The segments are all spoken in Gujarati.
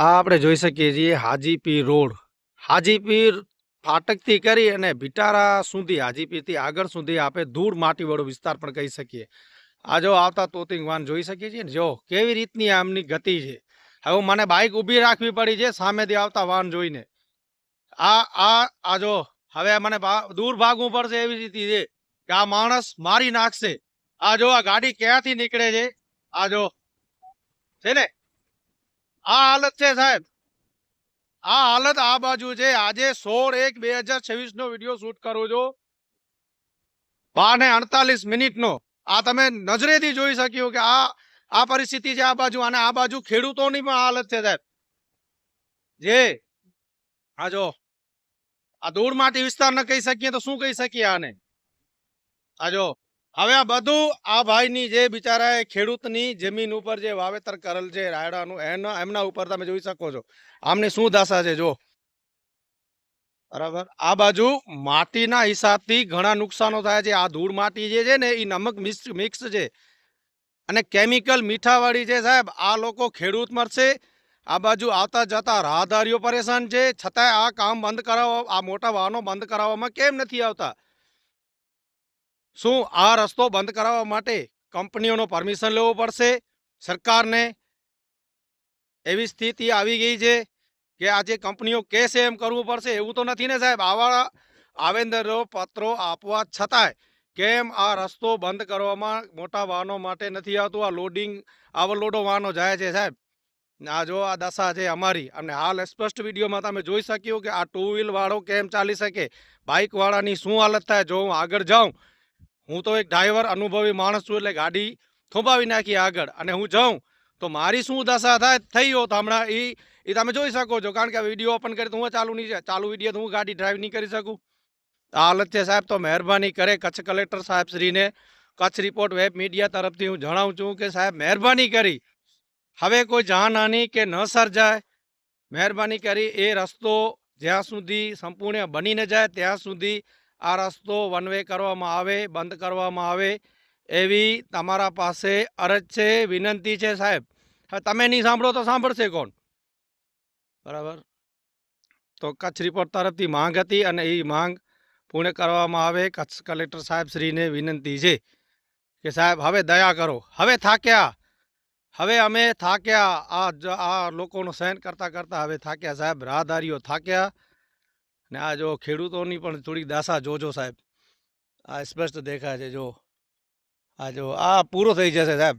આ આપણે જોઈ શકીએ છીએ હાજીપીર રોડ. હાજીપીર ફાટકથી કરી અને ભીટારા સુધી, હાજીપીરથી આગળ સુધી આપણે ધૂળ માટીવાળો વિસ્તાર પણ કહી શકીએ. આ જો આવતા તોતિંગ વાન જોઈ શકીએ છીએ ને? જો, કેવી રીતની આમની ગતિ છે? હવે મને બાઇક ઊભી રાખવી પડી છે સામેથી આવતા વાન જોઈને. આ આ આ જો, હવે મને દૂર ભાગવું પડશે એવી રીતે છે કે આ માણસ મારી નાખશે. આ જો, આ ગાડી ક્યાંથી નીકળે છે? આ જો, છે ને? આ હાલત છે સાહેબ. આ હાલત આ બાજુ છે. આજે સોળ એક બે હજાર છવ્વીસ નો વીડિયો શૂટ કરું છું. બાર ને અડતાલીસ મિનિટનો. આ તમે નજરેથી જોઈ શક્યું કે આ આ પરિસ્થિતિ છે આ બાજુ અને આ બાજુ ખેડૂતોની પણ હાલત છે સાહેબ. જે, આ જો, આ દૂર માટી વિસ્તાર ન કહી શકીએ તો શું કહી શકીએ આને? આ હવે આ બધું આ ભાઈની જે બિચારા ખેડૂતની જમીન ઉપર જે વાવેતર કરેલ છે રાયડાનું, એના, એમના ઉપર તમે જોઈ શકો છો. આમની શું દશા છે જો બરાબર? આ બાજુ માટીના હિસાબથી ઘણા નુકસાનો થાય છે. આ ધૂળ માટી જે છે ને એ નમક મિક્સ મિક્સ છે. અને કેમિકલ મીઠાવાળી છે સાહેબ, આ લોકો ખેડૂત મરશે આ બાજુ આવતા જતા રાહદારીઓ પરેશાન છે. છતાંય આ કામ બંધ કરાવવા, આ મોટા વાહનો બંધ કરાવવામાં કેમ નથી આવતા? શું આ રસ્તો બંધ કરાવવા માટે કંપનીઓનો પરમિશન લેવો પડશે? સરકારને એવી સ્થિતિ આવી ગઈ છે કે આજે કંપનીઓ કહેશે એમ કરવું પડશે એવું તો નથી ને સાહેબ? આવા આવેદનો પત્રો આપવા છતાંય કેમ આ રસ્તો બંધ કરવામાં મોટા વાહનો માટે નથી આવતું? આ લોડિંગ, આવરલોડો વાહનો જાય છે સાહેબ. આ જો આ દશા છે અમારી, અને હાલ સ્પષ્ટ વિડીયોમાં તમે જોઈ શક્યું કે આ ટુ વ્હીલ વાળો કેમ ચાલી શકે? બાઇકવાળાની શું હાલત થાય? જો હું આગળ જાઉં હું તો એક ડ્રાઈવર અનુભવી માણસ છું એટલે ગાડી થોભાવી નાખી આગળ અને હું જાઉં. તો મારી શું દશા થાય? થઈ હોત હમણાં એ એ તમે જોઈ શકો છો. કારણ કે વીડિયો ઓપન કરી તો હું ચાલુ નહીં ચાલુ વીડિયો તો હું ગાડી ડ્રાઈવ નહીં કરી શકું. હાલત છે સાહેબ તો મહેરબાની કરે કચ્છ કલેક્ટર સાહેબ શ્રીને. કચ્છ રિપોર્ટ વેબ મીડિયા તરફથી હું જણાવું છું કે સાહેબ મહેરબાની કરી. હવે કોઈ જાનહાની કે ન સર્જાય. મહેરબાની કરી એ રસ્તો જ્યાં સુધી સંપૂર્ણ બની ન જાય, ત્યાં સુધી આ રસ્તો વન વે કરવામાં આવે, બંધ કરવામાં આવે, એવી તમારા પાસે અરજ છે, વિનંતી છે સાહેબ. હવે તમે નહીં સાંભળો તો સાંભળશે કોણ? બરાબર? તો કચ્છ રિપોર્ટ તરફથી માંગ હતી અને એ માંગ પૂર્ણ કરવામાં આવે. કચ્છ કલેક્ટર સાહેબ શ્રીને વિનંતી છે કે સાહેબ, હવે દયા કરો. હવે થાક્યા. હવે અમે થાક્યા. આ આ લોકોનો સહન કરતાં કરતાં હવે થાક્યા સાહેબ. રાહદારીઓ થાક્યા. ને આ જો ખેડૂતોની પણ થોડીક દાસા જોજો સાહેબ. આ સ્પષ્ટ દેખાય છે, જો. આ જો, આ પૂરો થઈ જશે સાહેબ.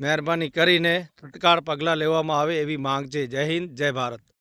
મહેરબાની કરીને તત્કાળ પગલાં લેવામાં આવે એવી માંગ છે. જય હિન્દ, જય ભારત.